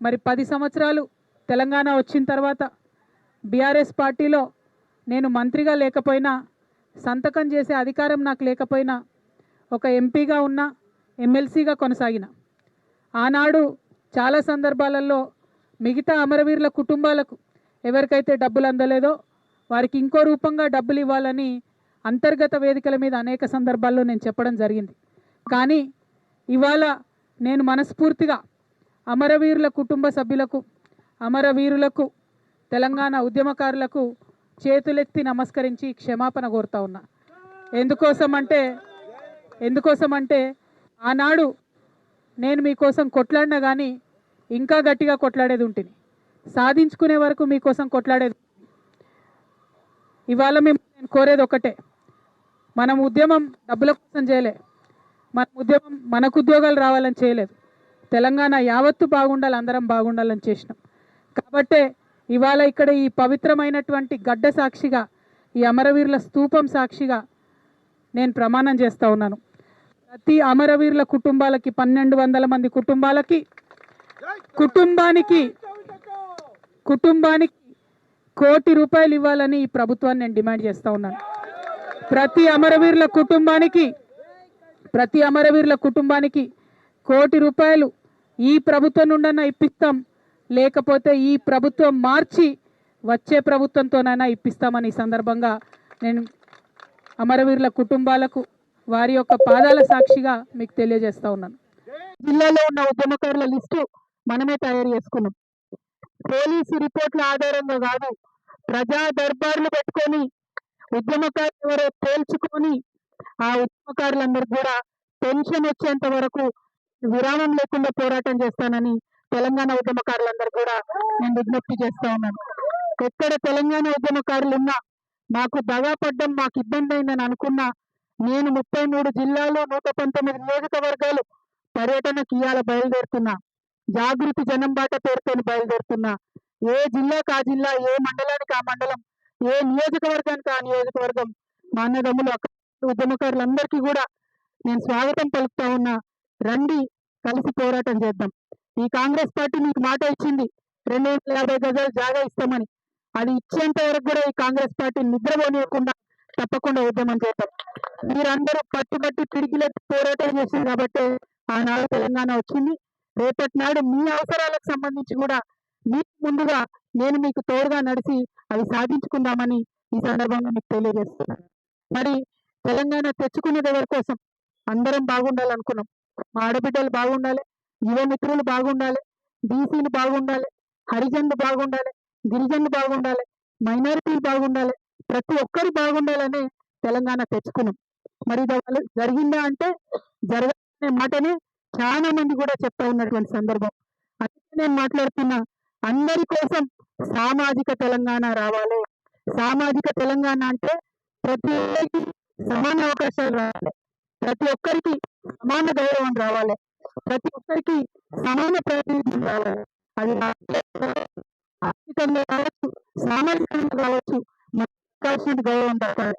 మరి పది సంవత్సరాలు తెలంగాణ వచ్చిన తర్వాత బీఆర్ఎస్ పార్టీలో నేను మంత్రిగా లేకపోయినా సంతకం చేసే అధికారం నాకు లేకపోయినా ఒక ఎంపీగా ఉన్న ఎమ్మెల్సీగా కొనసాగిన. ఆనాడు చాలా సందర్భాలలో మిగతా అమరవీరుల కుటుంబాలకు ఎవరికైతే డబ్బులు అందలేదో వారికి ఇంకో రూపంగా డబ్బులు ఇవ్వాలని అంతర్గత వేదికల మీద అనేక సందర్భాల్లో నేను చెప్పడం జరిగింది. కానీ ఇవాళ నేను మనస్ఫూర్తిగా అమరవీరుల కుటుంబ సభ్యులకు అమరవీరులకు తెలంగాణ ఉద్యమకారులకు చేతులెత్తి నమస్కరించి క్షమాపణ కోరుతా ఉన్నా. ఎందుకోసం అంటే ఎందుకోసం అంటే ఆనాడు నేను మీకోసం కొట్లాడినా కానీ ఇంకా గట్టిగా కొట్లాడేది ఉంటుంది సాధించుకునే వరకు మీకోసం కొట్లాడేది ఇవాళ మేము నేను కోరేది ఒకటే మనం ఉద్యమం డబ్బుల కోసం చేయలే. మన ఉద్యమం మనకు ఉద్యోగాలు రావాలని చేయలేదు. తెలంగాణ యావత్తు బాగుండాలి అందరం బాగుండాలని చేసినాం. కాబట్టే ఇవాళ ఇక్కడ ఈ పవిత్రమైనటువంటి గడ్డ సాక్షిగా ఈ అమరవీరుల స్తూపం సాక్షిగా నేను ప్రమాణం చేస్తూ ఉన్నాను. ప్రతి అమరవీరుల కుటుంబాలకి పన్నెండు వందల మంది కుటుంబాలకి కుటుంబానికి కుటుంబానికి కోటి రూపాయలు ఇవ్వాలని ఈ ప్రభుత్వాన్ని నేను డిమాండ్ చేస్తూ ఉన్నాను. ప్రతి అమరవీరుల కుటుంబానికి ప్రతి అమరవీరుల కుటుంబానికి కోటి రూపాయలు ఈ ప్రభుత్వం నుండన్నా ఇప్పిస్తాం. లేకపోతే ఈ ప్రభుత్వం మార్చి వచ్చే ప్రభుత్వంతోనైనా ఇప్పిస్తామని సందర్భంగా నేను అమరవీరుల కుటుంబాలకు వారి యొక్క పాదాల సాక్షిగా మీకు తెలియజేస్తా ఉన్నాను. జిల్లాలో ఉన్న ఉద్యమకారుల లిస్టు మనమే తయారు చేసుకున్నాం. పోలీసు రిపోర్ట్ల ఆధారంగా కాదు ప్రజా దర్బార్లు పెట్టుకొని ఉద్యమకారులు ఎవరో తేల్చుకొని ఆ ఉద్యమకారులందరూ కూడా పెన్షన్ వచ్చేంత వరకు విరామం లేకుండా పోరాటం చేస్తానని తెలంగాణ ఉద్యమకారులందరూ కూడా నేను విజ్ఞప్తి చేస్తా ఉన్నాను. ఎక్కడ తెలంగాణ ఉద్యమకారులు ఉన్నా మాకు దగా పడ్డం మాకు ఇబ్బంది అయిందని అనుకున్నా నేను ముప్పై మూడు జిల్లాలు నూట పంతొమ్మిది నియోజకవర్గాలు పర్యటనకి ఇవాళ బయలుదేరుతున్నా. జాగృతి జనం బాట పేరుతోని బయలుదేరుతున్నా. ఏ జిల్లాకు ఆ జిల్లా ఏ మండలానికి ఆ మండలం ఏ నియోజకవర్గానికి ఆ నియోజకవర్గం మా అన్నదమ్ములు ఉద్యమకారులందరికీ కూడా నేను స్వాగతం పలుకుతా ఉన్నా. రండి కలిసి పోరాటం చేద్దాం. ఈ కాంగ్రెస్ పార్టీ మీకు మాట ఇచ్చింది. రెండు వందల యాభై గజాలు జాగా ఇస్తామని. అది ఇచ్చేంత వరకు కూడా ఈ కాంగ్రెస్ పార్టీ నిద్రపోనివ్వకుండా తప్పకుండా ఉద్యమం చేద్దాం. మీరందరూ పట్టుబట్టి పిడికిలెత్తి పోరాటం చేసింది కాబట్టి ఆనాడు తెలంగాణ వచ్చింది. రేపటి నాడు మీ అవసరాలకు సంబంధించి కూడా మీకు ముందుగా నేను మీకు తోడుగా నడిచి అవి సాధించుకుందామని ఈ సందర్భంగా మీకు తెలియజేస్తున్నాను. మరి తెలంగాణ తెచ్చుకున్నది ఎవరి కోసం అందరం బాగుండాలనుకున్నాం. మా ఆడబిడ్డలు బాగుండాలి యువ మిత్రులు బాగుండాలి బీసీలు బాగుండాలి హరిజనులు బాగుండాలి గిరిజనులు బాగుండాలి మైనారిటీలు బాగుండాలి ప్రతి ఒక్కరు బాగుండాలని తెలంగాణ తెచ్చుకున్నాం. మరి ఇది జరిగిందా అంటే జరగనే మాటనే చాలా మంది కూడా చెప్తా ఉన్నటువంటి సందర్భం. అందుకే నేను మాట్లాడుతున్నా అందరి కోసం సామాజిక తెలంగాణ రావాలి. సామాజిక తెలంగాణ అంటే ప్రతి ఒక్కరికి సమాన అవకాశాలు రావాలి. ప్రతి ఒక్కరికి సమాన గౌరవం రావాలి. ప్రతి ఒక్కరికి సమాన ప్రాతినిధ్యం రావాలి అది ఆర్థికంగా కావచ్చు సామాజికంగా కావచ్చు మనకు కావాల్సిన గౌరవం దక్కాలి.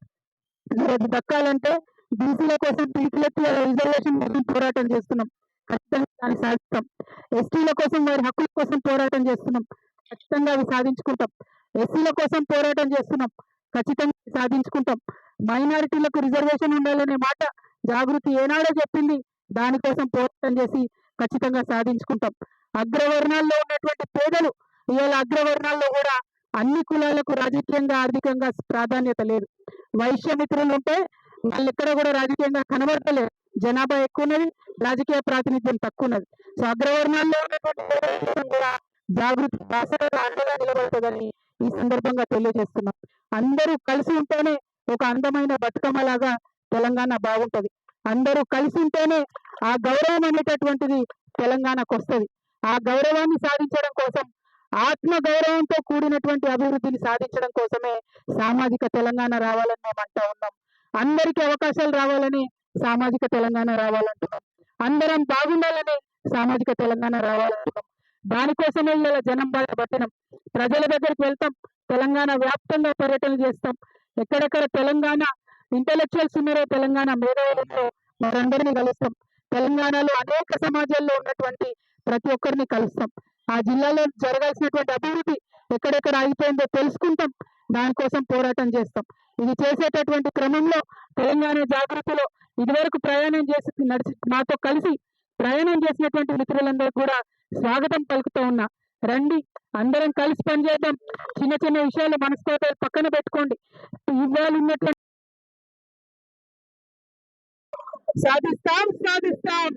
అది దక్కాలంటే బీసీల కోసం పీసీలకి రిజర్వేషన్ కోసం పోరాటం చేస్తున్నాం. ఖచ్చితంగా దాన్ని సాధిస్తాం. ఎస్టీల కోసం వారి హక్కుల కోసం పోరాటం చేస్తున్నాం. ఖచ్చితంగా అవి సాధించుకుంటాం. ఎస్సీల కోసం పోరాటం చేస్తున్నాం. ఖచ్చితంగా సాధించుకుంటాం. మైనారిటీలకు రిజర్వేషన్ ఉండాలనే మాట జాగృతి ఏనాడో చెప్పింది. దానికోసం పోరాటం చేసి ఖచ్చితంగా సాధించుకుంటాం. అగ్రవర్ణాల్లో ఉన్నటువంటి పేదలు ఇవాళ అగ్రవర్ణాల్లో కూడా అన్ని కులాలకు రాజకీయంగా ఆర్థికంగా ప్రాధాన్యత లేదు. వైశ్య మిత్రులు ఉంటే వాళ్ళు ఎక్కడ కూడా రాజకీయంగా కనబడతలేదు జనాభా ఎక్కువ ఉన్నది రాజకీయ ప్రాతినిధ్యం తక్కువ ఉన్నది సో అగ్రవర్ణాల్లో ఉన్నటువంటి కూడా జాగృతి అండగా నిలబడుతుందని ఈ సందర్భంగా తెలియజేస్తున్నాం. అందరూ కలిసి ఉంటేనే ఒక అందమైన బతుకమ్మ లాగా తెలంగాణ బాగుంటది. అందరూ కలిసి ఉంటేనే ఆ గౌరవం అనేటటువంటిది తెలంగాణకు వస్తుంది ఆ గౌరవాన్ని సాధించడం కోసం ఆత్మ గౌరవంతో కూడినటువంటి అభివృద్ధిని సాధించడం కోసమే సామాజిక తెలంగాణ రావాలని మేము అంటా ఉన్నాం. అందరికీ అవకాశాలు రావాలని సామాజిక తెలంగాణ రావాలంటున్నాం. అందరం బాగుండాలని సామాజిక తెలంగాణ రావాలంటున్నాం. దానికోసమే ఇలా జనం బాట పట్టినాం. ప్రజల దగ్గరికి వెళ్తాం. తెలంగాణ వ్యాప్తంగా పర్యటనలు చేస్తాం. ఎక్కడెక్కడ తెలంగాణ ఇంటలెక్చువల్స్ ఉన్నారో తెలంగాణ మేధావులతో మనందరినీ కలుస్తాం. తెలంగాణలో అనేక సమాజాల్లో ఉన్నటువంటి ప్రతి ఒక్కరిని కలుస్తాం. ఆ జిల్లాలో జరగాల్సినటువంటి అభివృద్ధి ఎక్కడెక్కడ ఆగిపోయిందో తెలుసుకుంటాం. దానికోసం పోరాటం చేస్తాం. ఇది చేసేటటువంటి క్రమంలో తెలంగాణ జాగృతిలో ఇదివరకు ప్రయాణం చేసి నడిచి మాతో కలిసి ప్రయాణం చేసినటువంటి మిత్రులందరూ కూడా స్వాగతం పలుకుతూ ఉన్నా. రండి అందరం కలిసి పనిచేద్దాం. చిన్న చిన్న విషయాలు మనస్కోతాలు పక్కన పెట్టుకోండి. ఇవాళ ఉన్నటువంటి సాధిస్తాం సాధిస్తాం.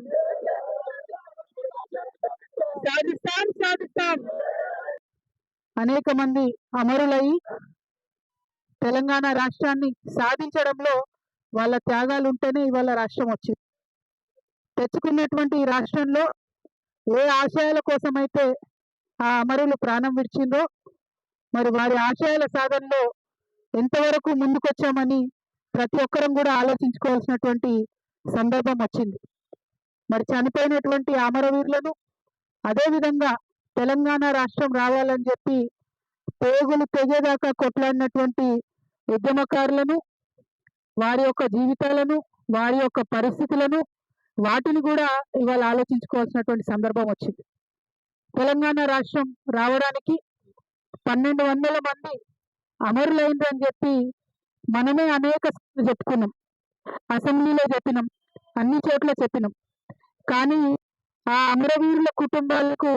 సాధిస్తాం సాధిస్తాం. అనేక మంది అమరులై తెలంగాణ రాష్ట్రాన్ని సాధించడంలో వాళ్ళ త్యాగాలు ఉంటేనే ఇవాళ రాష్ట్రం వచ్చింది. తెచ్చుకున్నటువంటి ఈ రాష్ట్రంలో ఏ ఆశయాల కోసమైతే ఆ అమరులు ప్రాణం విడిచిందో మరి వారి ఆశయాల సాధనలో ఎంతవరకు ముందుకొచ్చామని ప్రతి ఒక్కరం కూడా ఆలోచించుకోవాల్సినటువంటి సందర్భం వచ్చింది. మరి చనిపోయినటువంటి అమరవీరులను అదేవిధంగా తెలంగాణ రాష్ట్రం రావాలని చెప్పి పేగులు తెగేదాకా కొట్లాడినటువంటి ఉద్యమకారులను వారి యొక్క జీవితాలను వారి యొక్క పరిస్థితులను వాటిని కూడా ఇవాళ ఆలోచించుకోవాల్సినటువంటి సందర్భం వచ్చింది. తెలంగాణ రాష్ట్రం రావడానికి పన్నెండు వందల మంది అమరులైందని చెప్పి మనమే అనేక చెప్పుకున్నాం. అసెంబ్లీలో చెప్పినాం. అన్ని చోట్ల చెప్పినాం. కానీ ఆ అమరవీరుల కుటుంబాలకు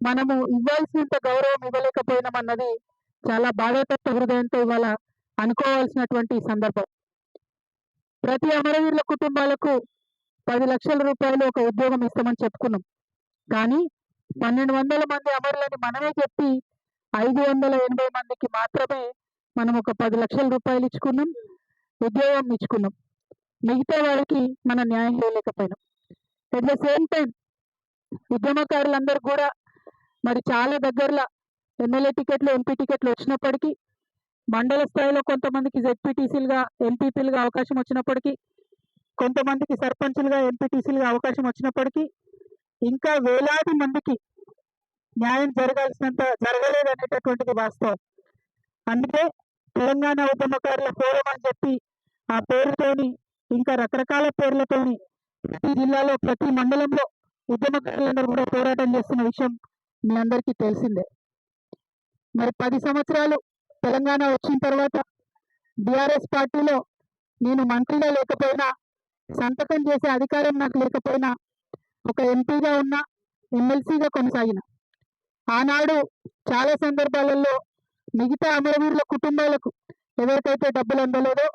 మనము ఇవ్వాల్సినంత గౌరవం ఇవ్వలేకపోయినాం అన్నది చాలా బాధాతత్వ హృదయంతో ఇవాళ అనుకోవాల్సినటువంటి సందర్భం. ప్రతి అమరవీరుల కుటుంబాలకు పది లక్షల రూపాయలు ఒక ఉద్యోగం ఇస్తామని చెప్పుకున్నాం. కానీ పన్నెండు వందల మంది అమరులని మనమే చెప్పి ఐదు వందల ఎనభై మందికి మాత్రమే మనం ఒక పది లక్షల రూపాయలు ఇచ్చుకున్నాం. ఉద్యోగం ఇచ్చుకున్నాం మిగతా వాళ్ళకి మనం న్యాయం చేయలేకపోయినాం. అట్ ద సేమ్ టైం ఉద్యమకారులందరూ కూడా మరి చాలా దగ్గరలో ఎమ్మెల్యే టికెట్లు ఎంపీ టికెట్లు వచ్చినప్పటికీ మండల స్థాయిలో కొంతమందికి జెడ్పీటీసీలుగా ఎంపీపీలుగా అవకాశం వచ్చినప్పటికీ కొంతమందికి సర్పంచులుగా ఎంపీటీసీలుగా అవకాశం వచ్చినప్పటికీ ఇంకా వేలాది మందికి న్యాయం జరగాల్సినంత జరగలేదు అనేటటువంటిది వాస్తవం. అందుకే తెలంగాణ ఉద్యమకారుల ఫోరం అని చెప్పి ఆ పేరుతోని ఇంకా రకరకాల పేర్లతోని ప్రతి జిల్లాలో ప్రతి మండలంలో ఉద్యమకారులందరూ కూడా పోరాటం చేస్తున్న విషయం మీ అందరికీ తెలిసిందే. మరి పది సంవత్సరాలు తెలంగాణ వచ్చిన తర్వాత బీఆర్ఎస్ పార్టీలో నేను మంత్రిగా లేకపోయినా సంతకం చేసే అధికారం నాకు లేకపోయినా ఒక ఎంపీగా ఉన్న ఎమ్మెల్సీగా కొనసాగిన. ఆనాడు చాలా సందర్భాలలో మిగతా అమరవీరుల కుటుంబాలకు ఎవరికైతే డబ్బులు అందలేదో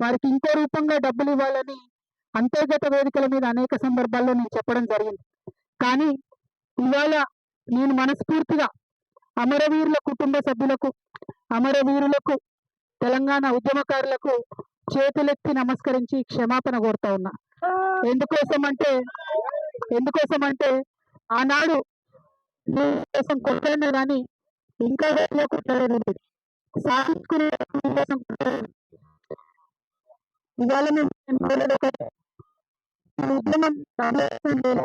వారికి ఇంకో రూపంగా డబ్బులు ఇవ్వాలని అంతర్గత వేదికల మీద అనేక సందర్భాల్లో నేను చెప్పడం జరిగింది. కానీ ఇవాళ నేను మనస్ఫూర్తిగా అమరవీరుల కుటుంబ సభ్యులకు అమరవీరులకు తెలంగాణ ఉద్యమకారులకు చేతులెత్తి నమస్కరించి క్షమాపణ కోరుతా ఉన్నా. ఎందుకోసం అంటే ఎందుకోసం అంటే ఆనాడు కోసం కొట్టాను కానీ ఇంకా గట్టిగా సాధించుకునే కోసం ఇవాళ మేము ఈ ఉద్యమం రామరాజ్యం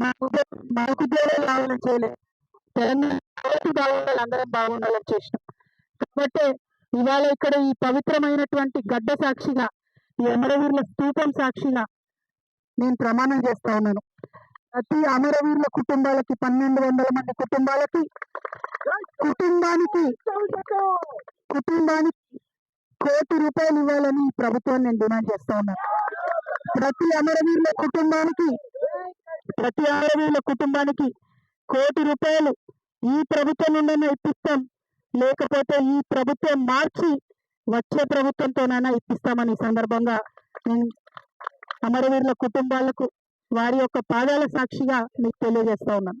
మాకు ఉద్యోగాలు రావాలని తెలంగాణ బాగుండాలి అందరం బాగుండాలని చేసినాం కాబట్టి ఇవాళ ఇక్కడ ఈ పవిత్రమైనటువంటి గడ్డ సాక్షిగా ఈ అమరవీరుల స్థూపం సాక్షిగా నేను ప్రమాణం చేస్తా ఉన్నాను. ప్రతి అమరవీరుల కుటుంబాలకి పన్నెండు వందల మంది కుటుంబాలకి కుటుంబానికి కుటుంబానికి కోటి రూపాయలు ఇవ్వాలని ఈ ప్రభుత్వాన్ని నేను డిమాండ్ చేస్తా ఉన్నాను ప్రతి అమరవీరుల కుటుంబానికి ప్రతి అమరవీరుల కుటుంబానికి కోటి రూపాయలు ఈ ప్రభుత్వం నుండైనా ఇప్పిస్తాం. లేకపోతే ఈ ప్రభుత్వం మార్చి వచ్చే ప్రభుత్వంతోనైనా ఇప్పిస్తామని సందర్భంగా నేను అమరవీరుల కుటుంబాలకు వారి యొక్క పాదాల సాక్షిగా మీకు తెలియజేస్తా ఉన్నాను.